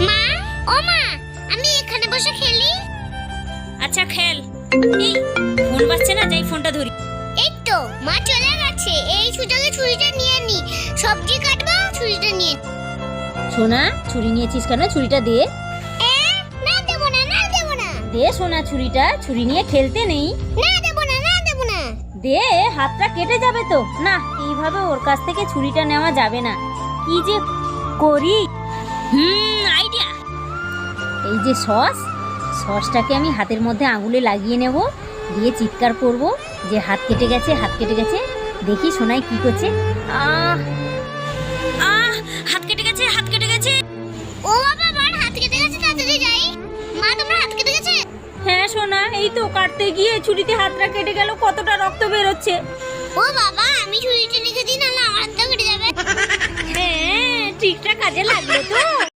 মা ও মা আমি এখানে বসে খেলি। আচ্ছা খেল। এই ফোন বাজছে না যাই ফোনটা ধরি। এই তো মা চলে গেছে। এই সুযোগে ছুরিটা নিয়ে নি। সবজি কাটবো ছুরিটা নিয়ে সোনা ছুরি নিয়েছিস কেন? ছুরিটা দে। এ, না দেবো না না দেবো না। দে সোনা ছুরিটা ছুরি নিয়ে খেলতে নেই। না দেবো না না দেবো না। দে হাতটা কেটে যাবে তো। না এইভাবে ওর কাছ থেকে ছুরিটা নেওয়া যাবে না। কি যে করি। হুম এই যে সস সসটাকে আমি হাতের মধ্যে আঙুলে লাগিয়ে নেব দিয়ে চিৎকার করব যে হাত কেটে গেছে হাত কেটে গেছে। দেখি সোনাই কি করছে। আহ! আহ! হাত কেটে গেছে হাত কেটে গেছে। ও বাবা মার হাত কেটে গেছে তাড়াতাড়ি যাই। মা তোমার হাত কেটে গেছে? হ্যাঁ সোনা এই তো কাটতে গিয়ে ছুরিতে হাতটা কেটে গেল কতটা রক্ত বেরোচ্ছে। ও বাবা আমি ছুরিটা রেখে দিই নাহলে আমার হাতটা কেটে যাবে। হ্যাঁ ঠিকঠাক কাজে লাগল তো।